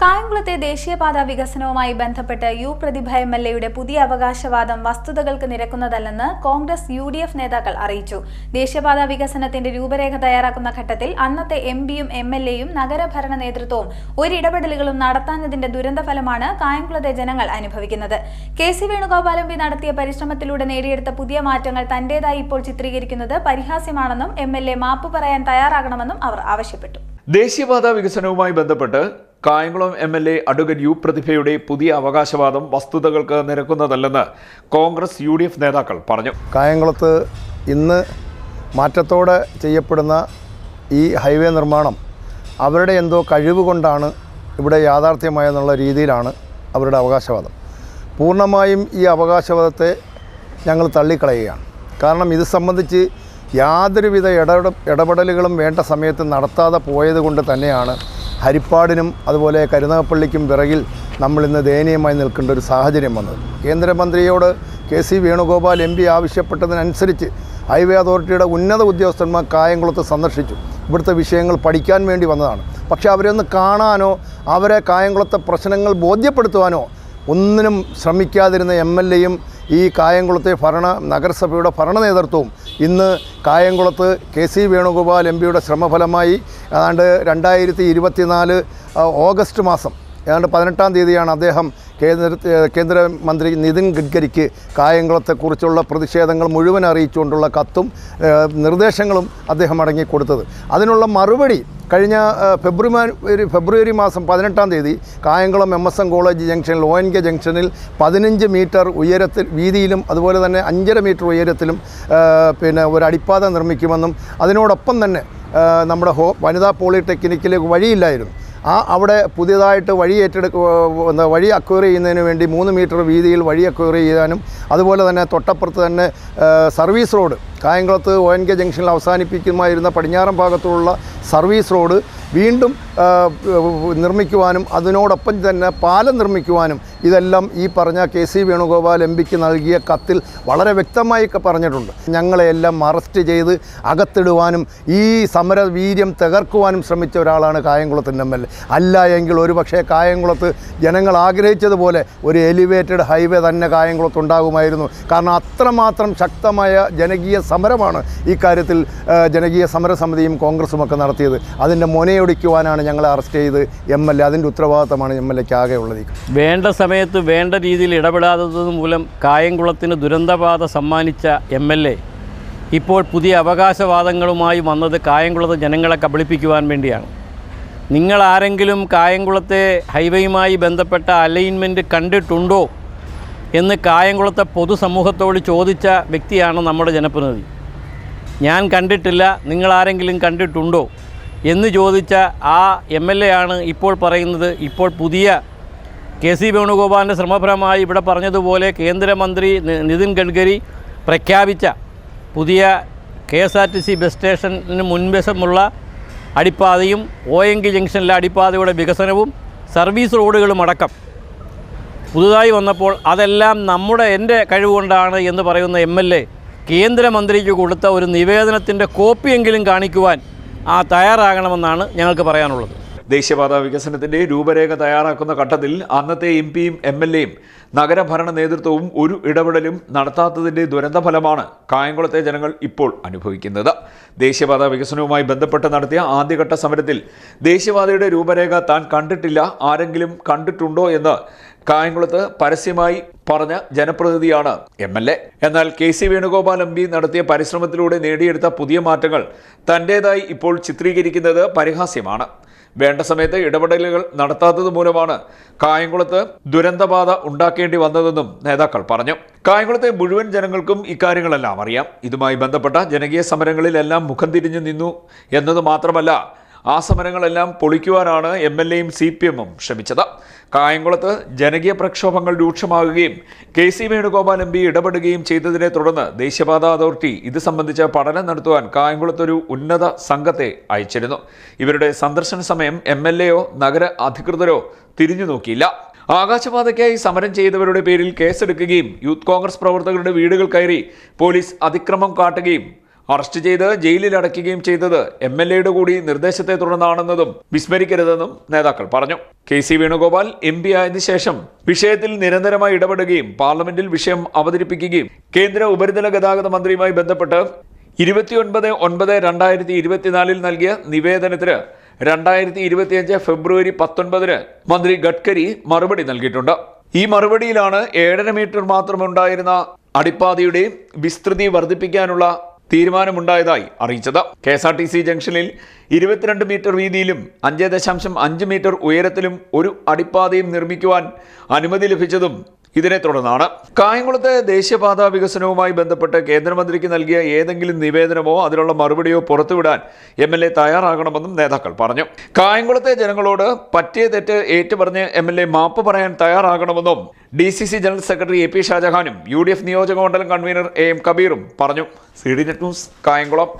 കായംകുളത്തെ ദേശീയപാത വികസനവുമായി ബന്ധപ്പെട്ട് യു പ്രതിഭ എം എൽ എയുടെ പുതിയ അവകാശവാദം വസ്തുതകൾക്ക് നിരക്കുന്നതല്ലെന്ന് കോൺഗ്രസ് യു ഡി എഫ് നേതാക്കൾ അറിയിച്ചു. ദേശീയപാത വികസനത്തിന്റെ രൂപരേഖ തയ്യാറാക്കുന്ന ഘട്ടത്തിൽ അന്നത്തെ എം പിയും എം എൽ എയും നഗരഭരണ നേതൃത്വവും ഒരിടപെടലുകളും നടത്താഞ്ഞതിന്റെ ദുരന്തഫലമാണ് കായംകുളത്തെ ജനങ്ങൾ അനുഭവിക്കുന്നത്. K C Venugopal M P നടത്തിയ പരിശ്രമത്തിലൂടെ നേടിയെടുത്ത പുതിയ മാറ്റങ്ങൾ തന്റേതായി ഇപ്പോൾ ചിത്രീകരിക്കുന്നത് പരിഹാസ്യമാണെന്നും എം എൽ എ മാപ്പ് പറയാൻ തയ്യാറാകണമെന്നും അവർ ആവശ്യപ്പെട്ടു. ദേശീയപാത വികസനവുമായി ബന്ധപ്പെട്ട് Kayamkulam M L A advocate U പ്രതിഭയുടെ പുതിയ അവകാശവാദം വസ്തുതകൾക്ക് നിരക്കുന്നതല്ലെന്ന് കോൺഗ്രസ് യു ഡി എഫ് നേതാക്കൾ പറഞ്ഞു. കായംകുളത്ത് ഇന്ന് മാറ്റത്തോടെ ചെയ്യപ്പെടുന്ന ഈ ഹൈവേ നിർമ്മാണം അവരുടെ എന്തോ കഴിവ് കൊണ്ടാണ് ഇവിടെ യാഥാർത്ഥ്യമായെന്നുള്ള രീതിയിലാണ് അവരുടെ അവകാശവാദം. പൂർണമായും ഈ അവകാശവാദത്തെ ഞങ്ങൾ തള്ളിക്കളയുകയാണ്. കാരണം ഇത് സംബന്ധിച്ച് യാതൊരുവിധ ഇടപെട ഇടപെടലുകളും വേണ്ട സമയത്ത് നടത്താതെ പോയത് കൊണ്ട് തന്നെയാണ് ഹരിപ്പാടിനും അതുപോലെ കരുനാഗപ്പള്ളിക്കും പിറകിൽ നമ്മളിന്ന് ദയനീയമായി നിൽക്കേണ്ട ഒരു സാഹചര്യം വന്നത്. കേന്ദ്രമന്ത്രിയോട് K C Venugopal M P ആവശ്യപ്പെട്ടതിനനുസരിച്ച് ഹൈവേ അതോറിറ്റിയുടെ ഉന്നത ഉദ്യോഗസ്ഥന്മാർ കായംകുളത്ത് സന്ദർശിച്ചു. ഇവിടുത്തെ വിഷയങ്ങൾ പഠിക്കാൻ വേണ്ടി വന്നതാണ്. പക്ഷേ അവരെ ഒന്ന് കാണാനോ അവരെ കായംകുളത്തെ പ്രശ്നങ്ങൾ ബോധ്യപ്പെടുത്തുവാനോ ഒന്നിനും ശ്രമിക്കാതിരുന്ന എം എൽ എയും ഈ കായംകുളത്തെ ഭരണ നഗരസഭയുടെ ഭരണ നേതൃത്വവും ഇന്ന് കായംകുളത്ത് കെ സി വേണുഗോപാൽ എം പിയുടെ ശ്രമഫലമായി ഏതാണ്ട് രണ്ടായിരത്തി ഇരുപത്തിനാല് ഓഗസ്റ്റ് മാസം ഏതാണ്ട് പതിനെട്ടാം തീയതിയാണ് അദ്ദേഹം കേന്ദ്ര കേന്ദ്രമന്ത്രി നിതിൻ ഗഡ്കരിക്ക് കായംകുളത്തെക്കുറിച്ചുള്ള പ്രതിഷേധങ്ങൾ മുഴുവൻ അറിയിച്ചുകൊണ്ടുള്ള കത്തും നിർദ്ദേശങ്ങളും അദ്ദേഹം അടങ്ങി കൊടുത്തത് അതിനുള്ള മറുപടി കഴിഞ്ഞ ഫെബ്രുവരി ഫെബ്രുവരി മാസം പതിനെട്ടാം തീയതി Kayamkulam M S M college ജംഗ്ഷനിൽ ഒ എൻ കെ ജംഗ്ഷനിൽ പതിനഞ്ച് മീറ്റർ ഉയരത്തിൽ വീതിയിലും അതുപോലെ തന്നെ അഞ്ചര മീറ്റർ ഉയരത്തിലും പിന്നെ ഒരു അടിപ്പാത നിർമ്മിക്കുമെന്നും അതിനോടൊപ്പം തന്നെ നമ്മുടെ ഹോ വനിതാ പോളിടെക്നിക്കിലേക്ക് വഴിയില്ലായിരുന്നു. ആ അവിടെ പുതിയതായിട്ട് വഴി ഏറ്റെടുക്കുക എന്താ വഴി അക്വയർ ചെയ്യുന്നതിന് വേണ്ടി മൂന്ന് മീറ്റർ വീതിയിൽ വഴി അക്വയർ ചെയ്യാനും അതുപോലെ തന്നെ തൊട്ടപ്പുറത്ത് തന്നെ സർവീസ് റോഡ് കായംകുളത്ത് ഒ എൻ കെ ജംഗ്ഷനിൽ അവസാനിപ്പിക്കുമായിരുന്ന പടിഞ്ഞാറൻ ഭാഗത്തുള്ള സർവീസ് റോഡ് വീണ്ടും നിർമ്മിക്കുവാനും അതിനോടൊപ്പം തന്നെ പാലം നിർമ്മിക്കുവാനും ഇതെല്ലാം ഈ പറഞ്ഞ കെ സി വേണുഗോപാൽ എം പിക്ക് നൽകിയ കത്തിൽ വളരെ വ്യക്തമായി പറഞ്ഞിട്ടുണ്ട്. ഞങ്ങളെയെല്ലാം അറസ്റ്റ് ചെയ്ത് അകത്തിടുവാനും ഈ സമര വീര്യം തകർക്കുവാനും ശ്രമിച്ച ഒരാളാണ് കായംകുളത്തിന്റെ എം എൽ എ. അല്ല എങ്കിൽ ഒരു പക്ഷേ കായംകുളത്ത് ജനങ്ങൾ ആഗ്രഹിച്ചതുപോലെ ഒരു എലിവേറ്റഡ് ഹൈവേ തന്നെ കായംകുളത്ത് ഉണ്ടാകുമായിരുന്നു കാരണം അത്രമാത്രം ശക്തമായ ജനകീയ സമരമാണ് ഈ കാര്യത്തിൽ ആ, ജനകീയ സമരസമിതിയും കോൺഗ്രസും ഒക്കെ നടത്തിയത്. അതിന്റെ മുനയൊടിക്കുവാനാണ് ഞങ്ങളെ അറസ്റ്റ് ചെയ്ത് എം എൽ എ. അതിന്റെ ഉത്തരവാദിത്തമാണ് എം എൽ എക്ക് ആകെ ഉള്ളത് വേണ്ട സമയത്ത് വേണ്ട രീതിയിൽ ഇടപെടാത്തത് മൂലം കായംകുളത്തിന് ദുരന്തബാധ സമ്മാനിച്ച എം എൽ എ. ഇപ്പോൾ പുതിയ അവകാശവാദങ്ങളുമായി വന്നത് കായംകുളത്ത് ജനങ്ങളെ കബളിപ്പിക്കുവാൻ വേണ്ടിയാണ്. നിങ്ങൾ ആരെങ്കിലും കായംകുളത്തെ ഹൈവേയുമായി ബന്ധപ്പെട്ട അലൈൻമെന്റ് കണ്ടിട്ടുണ്ടോ? എന്ന് കായംകുളത്തെ പൊതുസമൂഹത്തോട് ചോദിച്ച വ്യക്തിയാണ് നമ്മുടെ ജനപ്രതിനിധി. ഞാൻ കണ്ടിട്ടില്ല നിങ്ങളാരെങ്കിലും കണ്ടിട്ടുണ്ടോ എന്ന് ചോദിച്ച ആ എം എൽ എ ആണ് ഇപ്പോൾ പറയുന്നത്. ഇപ്പോൾ പുതിയ കെ സി വേണുഗോപാലിന്റെ ശ്രമഫലമായി ഇവിടെ പറഞ്ഞതുപോലെ കേന്ദ്രമന്ത്രി നിതിൻ ഗഡ്കരി പ്രഖ്യാപിച്ച പുതിയ K S R T C bus സ്റ്റേഷന് മുൻവശമുള്ള അടിപ്പാതയും ഒ എൻ കെ ജംഗ്ഷനിലെ അടിപ്പാതയുടെ വികസനവും സർവീസ് റോഡുകളും അടക്കം പുതുതായി വന്നപ്പോൾ അതെല്ലാം നമ്മുടെ എന്റെ കഴിവുകൊണ്ടാണ് എന്ന് പറയുന്ന എം എൽ എ കേന്ദ്രമന്ത്രിക്ക് കൊടുത്ത ഒരു നിവേദനത്തിന്റെ കോപ്പിയെങ്കിലും കാണിക്കുവാൻ ആ തയ്യാറാകണമെന്നാണ് ഞങ്ങൾക്ക് പറയാനുള്ളത്. ദേശീയപാതാ വികസനത്തിന്റെ രൂപരേഖ തയ്യാറാക്കുന്ന ഘട്ടത്തിൽ അന്നത്തെ എം പിയും എം എൽ എയും നഗരഭരണ നേതൃത്വവും ഒരു ഇടപെടലും നടത്താത്തതിന്റെ ദുരന്തഫലമാണ് കായംകുളത്തെ ജനങ്ങൾ ഇപ്പോൾ അനുഭവിക്കുന്നത്. ദേശീയപാതാ വികസനവുമായി ബന്ധപ്പെട്ട് നടത്തിയ ആദ്യഘട്ട സമരത്തിൽ ദേശീയപാതയുടെ രൂപരേഖ താൻ കണ്ടിട്ടില്ല. ആരെങ്കിലും കണ്ടിട്ടുണ്ടോ എന്ന് കായംകുളത്ത് പരസ്യമായി പറഞ്ഞ ജനപ്രതിനിധിയാണ് എം എൽ എ. എന്നാൽ K C Venugopal M P നടത്തിയ പരിശ്രമത്തിലൂടെ നേടിയെടുത്ത പുതിയ മാറ്റങ്ങൾ തന്റേതായി ഇപ്പോൾ ചിത്രീകരിക്കുന്നത് പരിഹാസ്യമാണ്. വേണ്ട സമയത്ത് ഇടപെടലുകൾ നടത്താത്തത് മൂലമാണ് കായംകുളത്ത് ദുരന്തബാധ ഉണ്ടാക്കേണ്ടി വന്നതെന്നും നേതാക്കൾ പറഞ്ഞു. കായംകുളത്തെ മുഴുവൻ ജനങ്ങൾക്കും ഇക്കാര്യങ്ങളെല്ലാം അറിയാം. ഇതുമായി ബന്ധപ്പെട്ട ജനകീയ സമരങ്ങളിലെല്ലാം മുഖം തിരിഞ്ഞു നിന്നു എന്നത് മാത്രമല്ല ആ സമരങ്ങളെല്ലാം പൊളിക്കുവാനാണ് എം എൽ എയും സി പി എമ്മും ശ്രമിച്ചത്. കായംകുളത്ത് ജനകീയ പ്രക്ഷോഭങ്ങൾ രൂക്ഷമാകുകയും K C Venugopal M P ഇടപെടുകയും ചെയ്തതിനെ തുടർന്ന് ദേശീയപാത അതോറിറ്റി ഇത് സംബന്ധിച്ച പഠനം നടത്തുവാൻ കായംകുളത്തൊരു ഉന്നത സംഘത്തെ അയച്ചിരുന്നു. ഇവരുടെ സന്ദർശന സമയം എം എൽ എയോ നഗര അധികൃതരോ തിരിഞ്ഞു നോക്കിയില്ല. ആകാശപാതയ്ക്കായി സമരം ചെയ്തവരുടെ പേരിൽ കേസെടുക്കുകയും യൂത്ത് കോൺഗ്രസ് പ്രവർത്തകരുടെ വീടുകൾ കയറി പോലീസ് അതിക്രമം കാട്ടുകയും അറസ്റ്റ് ചെയ്ത് ജയിലിൽ അടയ്ക്കുകയും ചെയ്തത് എം എൽ എയുടെ കൂടി നിർദ്ദേശത്തെ തുടർന്നാണെന്നതും വിസ്മരിക്കരുതെന്നും നേതാക്കൾ പറഞ്ഞു. K C Venugopal M P ആയതിനു ശേഷം വിഷയത്തിൽ നിരന്തരമായി ഇടപെടുകയും പാർലമെന്റിൽ വിഷയം അവതരിപ്പിക്കുകയും കേന്ദ്ര ഉപരിതല ഗതാഗത മന്ത്രിയുമായി ബന്ധപ്പെട്ട് ഇരുപത്തിയൊൻപത് ഒൻപത് രണ്ടായിരത്തി ഇരുപത്തിനാലിൽ നൽകിയ നിവേദനത്തിന് രണ്ടായിരത്തി ഇരുപത്തിയഞ്ച് ഫെബ്രുവരി പത്തൊൻപതിന് മന്ത്രി ഗഡ്കരി മറുപടി നൽകിയിട്ടുണ്ട്. ഈ മറുപടിയിലാണ് ഏഴര മീറ്റർ മാത്രമുണ്ടായിരുന്ന അടിപ്പാതയുടെ വിസ്തൃതി വർദ്ധിപ്പിക്കാനുള്ള തീരുമാനമുണ്ടായതായി അറിയിച്ചത്. K S R T C ജംഗ്ഷനിൽ ഇരുപത്തിരണ്ട് മീറ്റർ വീതിയിലും അഞ്ച് ദശാംശം അഞ്ച് മീറ്റർ ഉയരത്തിലും ഒരു അടിപ്പാതയും നിർമ്മിക്കുവാൻ അനുമതി ലഭിച്ചതും ഇതിനെ തുടർന്നാണ് കായംകുളത്തെ ദേശീയപാത വികസനവുമായി ബന്ധപ്പെട്ട് കേന്ദ്രമന്ത്രിക്ക് നൽകിയ ഏതെങ്കിലും നിവേദനമോ അതിനുള്ള മറുപടിയോ പുറത്തുവിടാൻ എം എൽ എ തയ്യാറാകണമെന്നും നേതാക്കൾ പറഞ്ഞു. കായംകുളത്തെ ജനങ്ങളോട് പറ്റിയ തെറ്റ് ഏറ്റുപറഞ്ഞ് എം എൽ എ മാപ്പ് പറയാൻ തയ്യാറാകണമെന്നും D C C general secretary A P ഷാജഹാനും U D F നിയോജക മണ്ഡലം കൺവീനർ എ എം കബീറും പറഞ്ഞു. C D net news Kayamkulam.